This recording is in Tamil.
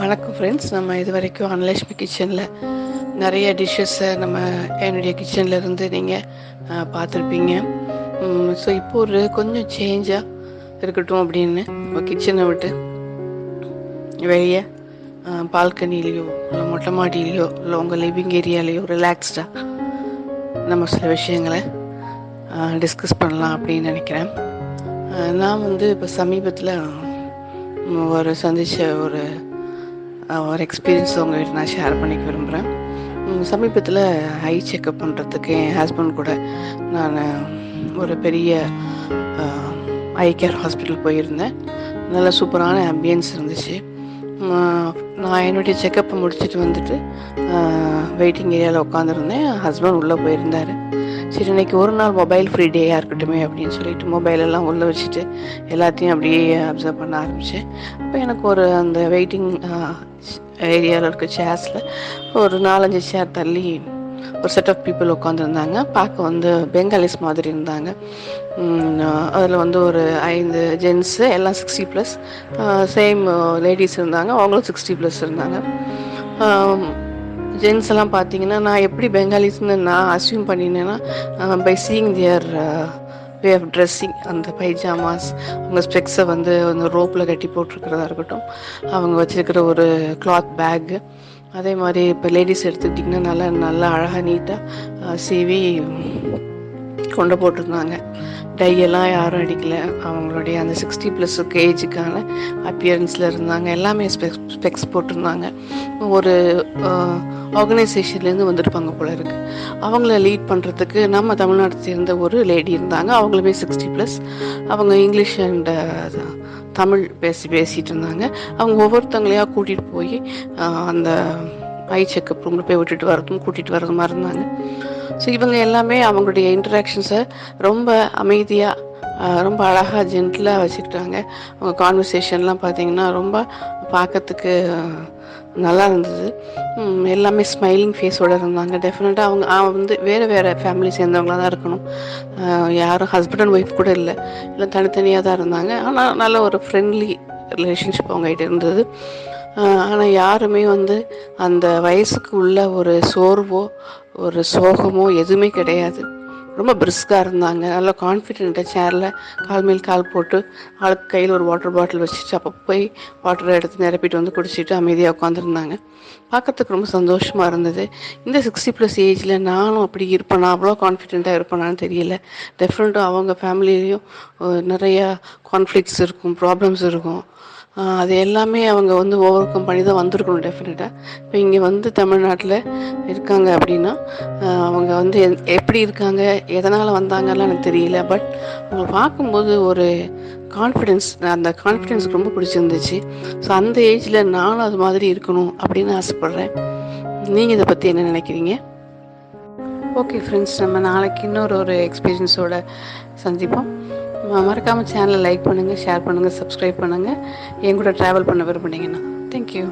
வணக்கம் ஃப்ரெண்ட்ஸ் நம்ம இது வரைக்கும் அனலட்சுமி கிச்சனில் நிறைய டிஷ்ஷஸை நம்ம என்னுடைய கிச்சனில் இருந்து நீங்கள் பார்த்துருப்பீங்க. ஸோ இப்போ ஒரு கொஞ்சம் சேஞ்சாக இருக்கட்டும் அப்படின்னு நம்ம கிச்சனை விட்டு வெளியே பால்கனிலேயோ இல்லை மொட்டை மாடியிலையோ இல்லை உங்கள் லிவிங் ஏரியாலேயோ ரிலாக்ஸ்டாக நம்ம சில விஷயங்களை டிஸ்கஸ் பண்ணலாம் அப்படின்னு நினைக்கிறேன். நான் வந்து இப்போ சமீபத்தில் ஒரு சந்தித்த ஒரு ஒரு எக்ஸ்பீரியன்ஸ் உங்கள்கிட்ட நான் ஷேர் பண்ணிக்க விரும்புகிறேன் சமீபத்தில் ஐ செக்கப் பண்ணுறதுக்கு என் ஹஸ்பண்ட் கூட நான் ஒரு பெரிய ஐ கேர் ஹாஸ்பிட்டல் போயிருந்தேன். நல்ல சூப்பரான ஆம்பியன்ஸ் இருந்துச்சு. நான் என்னுடைய செக்கப்பை முடிச்சுட்டு வந்துட்டு வெயிட்டிங் ஏரியாவில் உட்காந்துருந்தேன் ஹஸ்பண்ட் உள்ளே போயிருந்தார். சரி இன்னைக்கு ஒரு நாள் மொபைல் ஃப்ரீ டேயாக இருக்கட்டுமே அப்படின்னு சொல்லிட்டு மொபைல் எல்லாம் உள்ளே வச்சுட்டு எல்லாத்தையும் அப்படியே அப்சர்வ் பண்ண ஆரம்பித்தேன் அப்போ எனக்கு ஒரு அந்த வெயிட்டிங் ஏரியாவில் இருக்க சேர்ஸில் ஒரு நாலஞ்சு சேர் தள்ளி ஒரு செட் ஆஃப் பீப்புள் உட்காந்துருந்தாங்க பார்க்க வந்து பெங்காலிஸ் மாதிரி இருந்தாங்க. அதில் வந்து ஒரு ஐந்து ஜென்ஸு எல்லாம் சிக்ஸ்டி ப்ளஸ் சேம் லேடிஸ் இருந்தாங்க. அவங்களும் சிக்ஸ்டி ப்ளஸ் இருந்தாங்க. ஜென்ஸ் எல்லாம் பார்த்தீங்கன்னா நான் எப்படி பெங்காலிஸ்னு நான் assume பண்ணினேன்னா by seeing their way of dressing அந்த பைஜாமாஸ் அவங்க ஸ்பெக்ஸை வந்து அந்த ரோப்பில் கட்டி போட்டிருக்கிறதா இருக்கட்டும் அவங்க வச்சிருக்கிற ஒரு கிளாத் பேக்கு அதே மாதிரி இப்போ லேடிஸ் எடுத்துக்கிட்டிங்கன்னா நல்லா நல்லா அழகாக நீட்டாக சீவி கொண்டு போட்டிருந்தாங்க. டையெல்லாம் யாரும் அடிக்கலை. அவங்களுடைய அந்த சிக்ஸ்டி ப்ளஸ் ஏஜுக்கான அப்பியரன்ஸில் இருந்தாங்க. எல்லாமே ஸ்பெக்ஸ் ஸ்பெக்ஸ் போட்டிருந்தாங்க. ஒரு ஆர்கனைசேஷன்லேருந்து வந்திருப்பாங்க போல இருக்கு. அவங்கள லீட் பண்ணுறதுக்கு நம்ம தமிழ்நாட்டை சேர்ந்த ஒரு லேடி இருந்தாங்க. அவங்களுமே சிக்ஸ்டி ப்ளஸ் அவங்க இங்கிலீஷ் அண்ட் uh, தமிழ் பேசி பேசிகிட்டு இருந்தாங்க. அவங்க ஒவ்வொருத்தங்களையாக கூட்டிகிட்டு போய் uh, அந்த ஐ செக்அப் ரூமில் போய் விட்டுட்டு வரதும் கூட்டிகிட்டு வரதுமா இருந்தாங்க. ஸோ இவங்க எல்லாமே அவங்களுடைய இன்ட்ராக்ஷன்ஸை ரொம்ப அமைதியாக ரொம்ப அழகாக ஜென்டிலாக வச்சுக்கிட்டாங்க. அவங்க கான்வர்சேஷன்லாம் பார்த்தீங்கன்னா ரொம்ப பார்க்கறதுக்கு நல்லா இருந்தது. எல்லாமே ஸ்மைலிங் ஃபேஸோட இருந்தாங்க. டெஃபினட்டாக அவங்க அவன் வந்து வேறு வேறு ஃபேமிலி சேர்ந்தவங்களாக தான் இருக்கணும். யாரும் ஹஸ்பண்ட் அண்ட் ஒய்ஃப் கூட இல்லை. இல்லை தனித்தனியாக தான் இருந்தாங்க. ஆனால் நல்ல ஒரு ஃப்ரெண்ட்லி ரிலேஷன்ஷிப் அவங்ககிட்ட இருந்தது. ஆனால் யாருமே வந்து அந்த வயசுக்கு உள்ள ஒரு சோர்வோ ஒரு சோகமோ எதுவுமே கிடையாது. ரொம்ப பிரிஸ்காக இருந்தாங்க. நல்லா கான்ஃபிடென்ட்டாக சேரில் கால் மேல் கால் போட்டு ஆளுக்கு கையில் ஒரு வாட்டர் பாட்டில் வச்சுட்டு அப்போ போய் வாட்டரை எடுத்து நிரப்பிட்டு வந்து குடிச்சிட்டு அமைதியாக உட்காந்துருந்தாங்க பார்க்கறதுக்கு ரொம்ப சந்தோஷமாக இருந்தது. இந்த சிக்ஸ்டி ப்ளஸ் ஏஜில் நானும் அப்படி இருப்பேனா? அவ்வளோ கான்ஃபிடென்ட்டாக இருப்பேனான்னு தெரியல. டெஃபினட்டாக அவங்க ஃபேமிலியிலையும் நிறையா கான்ஃப்ளிக்ஸ் இருக்கும் ப்ராப்ளம்ஸ் இருக்கும். அது எல்லாமே அவங்க வந்து ஓவர் கம் பண்ணி தான் வந்திருக்கணும் டெஃபினட்டாக இப்போ இங்கே வந்து தமிழ்நாட்டில் இருக்காங்க அப்படின்னா அவங்க வந்து எப்படி இருக்காங்க எதனால் வந்தாங்கலாம் எனக்கு தெரியல பட் அவங்க பார்க்கும்போது ஒரு கான்ஃபிடென்ஸ் அந்த கான்ஃபிடென்ஸ் ரொம்ப பிடிச்சிருந்துச்சு. ஸோ அந்த ஏஜில் நானும் அது மாதிரி இருக்கணும் அப்படின்னு ஆசைப்பட்றேன். நீங்கள் இதை பற்றி என்ன நினைக்கிறீங்க? ஓகே ஃப்ரெண்ட்ஸ் நம்ம நாளைக்கு இன்னொரு ஒரு எக்ஸ்பீரியன்ஸோட சந்திப்போம். மறக்காமல் சேனலை லைக் பண்ணுங்கள் ஷேர் பண்ணுங்கள் சப்ஸ்கிரைப் பண்ணுங்கள் என் கூட ட்ராவல் பண்ண விரும்புனீங்கன்னா. தேங்க்யூ